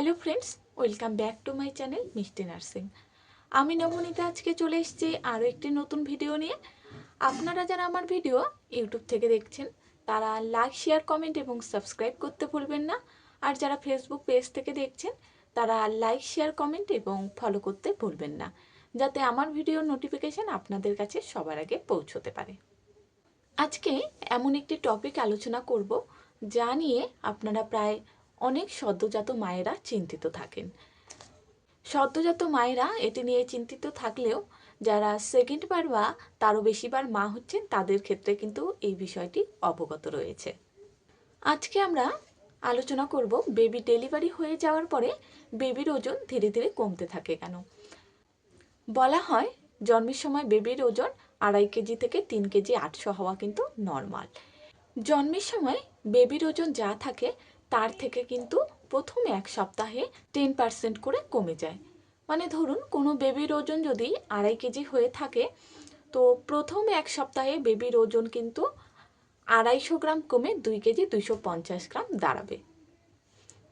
Hello friends, welcome back to my channel Mishti nursing. আমি নবনীতা, আজকে চলে এসেছি আরও একটি নতুন ভিডিও নিয়ে। আপনারা যারা আমার ভিডিও ইউটিউব থেকে দেখছেন, তারা লাইক, শেয়ার, কমেন্ট এবং সাবস্ক্রাইব করতে ভুলবেন না। আর যারা ফেসবুক পেজ থেকে দেখছেন, তারা লাইক, শেয়ার, কমেন্ট এবং ফলো করতে ভুলবেন না, যাতে আমার ভিডিওর নোটিফিকেশান আপনাদের কাছে সবার আগে পৌঁছতে পারে। আজকে এমন একটি টপিক আলোচনা করব, যা নিয়ে আপনারা প্রায় অনেক সদ্যজাত মায়েরা চিন্তিত থাকেন। সদ্যজাত মায়েরা এটি নিয়ে চিন্তিত থাকলেও যারা সেকেন্ড বার বা তারও বেশিবার মা হচ্ছেন, তাদের ক্ষেত্রে কিন্তু এই বিষয়টি অবগত রয়েছে। আজকে আমরা আলোচনা করব বেবি ডেলিভারি হয়ে যাওয়ার পরে বেবির ওজন ধীরে ধীরে কমতে থাকে কেন? বলা হয় জন্মের সময় বেবির ওজন আড়াই কেজি থেকে তিন কেজি আটশো হওয়া কিন্তু নর্মাল জন্মের সময় বেবির ওজন যা থাকে তার থেকে কিন্তু প্রথম এক সপ্তাহে টেন পার্সেন্ট করে কমে যায়। মানে ধরুন, কোনো বেবির ওজন যদি আড়াই কেজি হয়ে থাকে, তো প্রথম এক সপ্তাহে বেবির ওজন কিন্তু আড়াইশো গ্রাম কমে দুই কেজি দুইশো পঞ্চাশ গ্রাম দাঁড়াবে।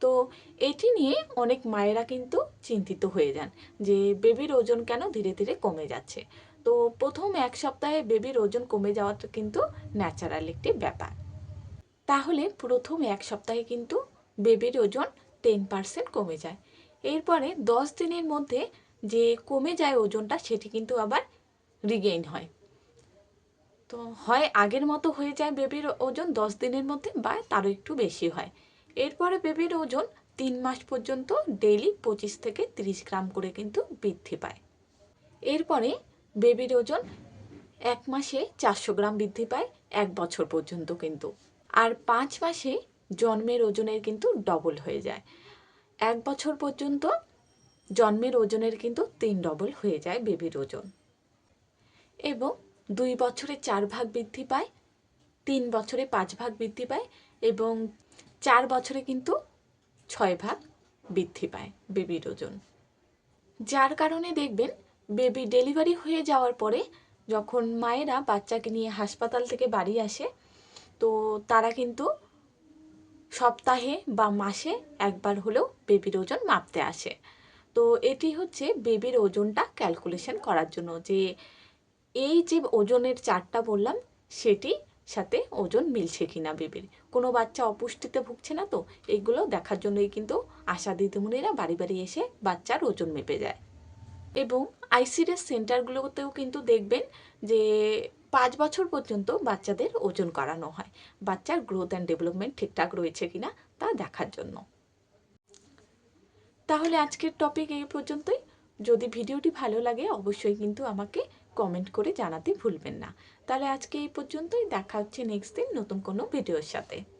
তো এটি নিয়ে অনেক মায়েরা কিন্তু চিন্তিত হয়ে যান যে বেবির ওজন কেন ধীরে ধীরে কমে যাচ্ছে। তো প্রথম এক সপ্তাহে বেবির ওজন কমে যাওয়াটা কিন্তু ন্যাচারাল একটি ব্যাপার। তাহলে প্রথম এক সপ্তাহে কিন্তু বেবির ওজন টেন পার্সেন্ট কমে যায়। এরপরে দশ দিনের মধ্যে যে কমে যায় ওজনটা সেটি কিন্তু আবার রিগেইন হয়। তো হয় আগের মতো হয়ে যায় বেবির ওজন দশ দিনের মধ্যে বা তারও একটু বেশি হয়। এরপরে বেবির ওজন তিন মাস পর্যন্ত ডেইলি পঁচিশ থেকে তিরিশ গ্রাম করে কিন্তু বৃদ্ধি পায়। এরপরে বেবির ওজন এক মাসে চারশো গ্রাম বৃদ্ধি পায় এক বছর পর্যন্ত কিন্তু। আর পাঁচ মাসে জন্মের ওজনের কিন্তু ডবল হয়ে যায়। এক বছর পর্যন্ত জন্মের ওজনের কিন্তু তিন ডবল হয়ে যায় বেবির ওজন। এবং দুই বছরে চার ভাগ বৃদ্ধি পায়, তিন বছরে পাঁচ ভাগ বৃদ্ধি পায় এবং চার বছরে কিন্তু ছয় ভাগ বৃদ্ধি পায় বেবির ওজন। যার কারণে দেখবেন বেবি ডেলিভারি হয়ে যাওয়ার পরে যখন মায়েরা বাচ্চাকে নিয়ে হাসপাতাল থেকে বাড়ি আসে তো তারা কিন্তু সপ্তাহে বা মাসে একবার হলেও বেবির ওজন মাপতে আসে। তো এটি হচ্ছে বেবির ওজনটা ক্যালকুলেশন করার জন্য যে এই যে ওজনের চারটা বললাম, সেটি সাথে ওজন মিলছে কিনা বেবির। কোনো বাচ্চা অপুষ্টিতে ভুগছে না তো, এগুলো দেখার জন্যই কিন্তু আশা দিদিমণিরা বাড়ি বাড়ি এসে বাচ্চার ওজন মেপে যায়। এবং আইসিডিএস সেন্টারগুলোতেও কিন্তু দেখবেন যে পাঁচ বছর পর্যন্ত বাচ্চাদের ওজন করানো হয়। বাচ্চার গ্রোথ অ্যান্ড ডেভেলপমেন্ট ঠিকঠাক রয়েছে কিনা তা দেখার জন্য। তাহলে আজকের টপিক এই পর্যন্তই। যদি ভিডিওটি ভালো লাগে, অবশ্যই কিন্তু আমাকে কমেন্ট করে জানাতে ভুলবেন না। তাহলে আজকে এই পর্যন্তই। দেখা হচ্ছে নেক্সট দিন নতুন কোনো ভিডিওর সাথে।